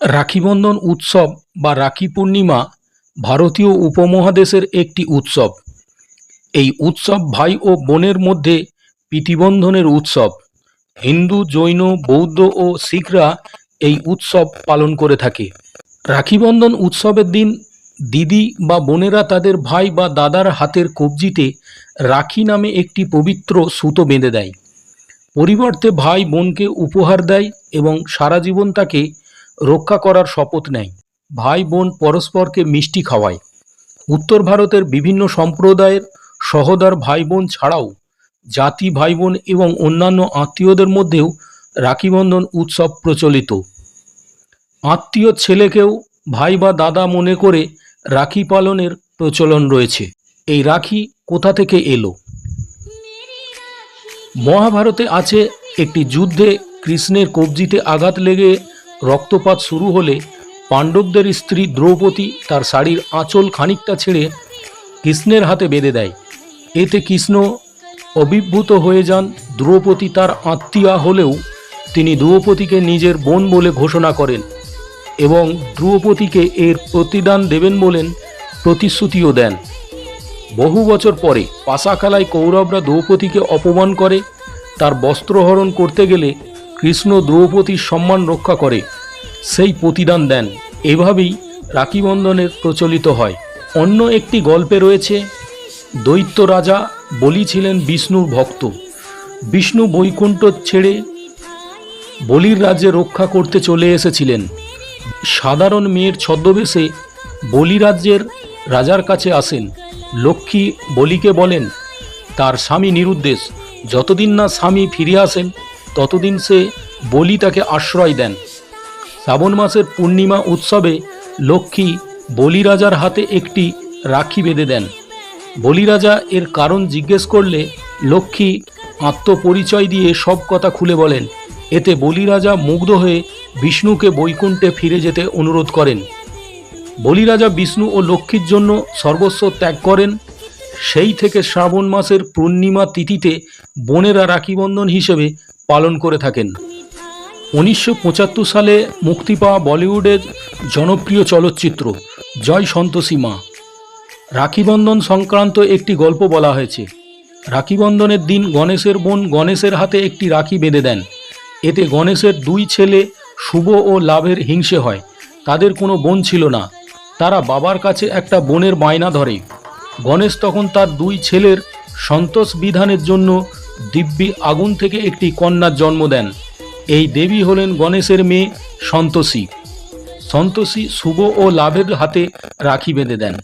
রাখিবন্ধন উৎসব বা রাখি পূর্ণিমা ভারতীয় উপমহাদেশের একটি উৎসব। এই উৎসব ভাই ও বোনের মধ্যে প্রীতিবন্ধনের উৎসব। হিন্দু, জৈন, বৌদ্ধ ও শিখরা এই উৎসব পালন করে থাকে। রাখিবন্ধন উৎসবের দিন দিদি বা বোনেরা তাদের ভাই বা দাদার হাতের কবজিতে রাখি নামে একটি পবিত্র সুতো বেঁধে দেয়। পরিবর্তে ভাই বোনকে উপহার দেয় এবং সারা জীবন তাকে রক্ষা করার শপথ নেয়। ভাই বোন পরস্পরকে মিষ্টি খাওয়ায়। উত্তর ভারতের বিভিন্ন সম্প্রদায়ের সহদার ভাই বোন ছাড়াও জাতি ভাই বোন এবং অন্যান্য আত্মীয়দের মধ্যেও রাখিবন্ধন উৎসব প্রচলিত। আত্মীয় ছেলেকেও ভাই বা দাদা মনে করে রাখি পালনের প্রচলন রয়েছে। এই রাখি কোথা থেকে এলো? মহাভারতে আছে একটি যুদ্ধে কৃষ্ণের কবজিতে আঘাত লেগে রক্তপাত শুরু হলে পাণ্ডবদের স্ত্রী দ্রৌপদী তার শাড়ির আঁচল খানিকটা ছেড়ে কৃষ্ণের হাতে বেঁধে দেয়। এতে কৃষ্ণ অভিভূত হয়ে যান। দ্রৌপদী তার আত্মীয়া হলেও তিনি দ্রৌপদীকে নিজের বোন বলে ঘোষণা করেন এবং দ্রৌপদীকে এর প্রতিদান দেবেন বলেন প্রতিশ্রুতিও দেন। বহু বছর পরে পাশাখালায় কৌরবরা দ্রৌপদীকে অপমান করে, তার বস্ত্রহরণ করতে গেলে কৃষ্ণ দ্রৌপদীর সম্মান রক্ষা করে, সেই প্রতিদান দেন। এভাবেই রাখিবন্ধনের প্রচলিত হয়। অন্য একটি গল্পে রয়েছে, দৈত্য রাজা বলি ছিলেন বিষ্ণুর ভক্ত। বিষ্ণু বৈকুণ্ঠ ছেড়ে বলির রাজ্যে রক্ষা করতে চলে এসেছিলেন। সাধারণ মেয়ের ছদ্মবেশে বলি রাজ্যের রাজার কাছে আসেন। লক্ষ্মী বলিকে বলেন, তার স্বামী নিরুদ্দেশ। যতদিন না স্বামী ফিরে আসেন ততদিন সে বলি তাকে আশ্রয় দেন। শ্রাবণ মাসের পূর্ণিমা উৎসবে লক্ষ্মী বলিরাজার হাতে একটি রাখি বেঁধে দেন। বলিরাজা এর কারণ জিজ্ঞেস করলে লক্ষ্মী আত্মপরিচয় দিয়ে সব কথা খুলে বলেন। এতে বলিরাজা মুগ্ধ হয়ে বিষ্ণুকে বৈকুণ্ঠে ফিরে যেতে অনুরোধ করেন। বলিরাজা বিষ্ণু ও লক্ষ্মীর জন্য সর্বস্ব ত্যাগ করেন। সেই থেকে শ্রাবণ মাসের পূর্ণিমা তিথিতে বোনেরা রাখিবন্ধন হিসেবে পালন করে থাকেন। উনিশশো পঁচাত্তর সালে মুক্তি পাওয়া বলিউডের জনপ্রিয় চলচ্চিত্র জয় সন্তোষী মা। রাখিবন্ধন সংক্রান্ত একটি গল্প বলা হয়েছে। রাখিবন্ধনের দিন গণেশের বোন গণেশের হাতে একটি রাখি বেঁধে দেন। এতে গণেশের দুই ছেলে শুভ ও লাভের হিংসে হয়। তাদের কোনো বোন ছিল না। তারা বাবার কাছে একটা বোনের বায়না ধরে। গণেশ তখন তার দুই ছেলের সন্তোষ বিধানের জন্য দিব্যি আগুন থেকে একটি কন্যার জন্ম দেন। এই দেবী হলেন গণেশের মেয়ে সন্তোষী। সন্তোষী শুভ ও লাভের হাতে রাখি বেঁধে দেন।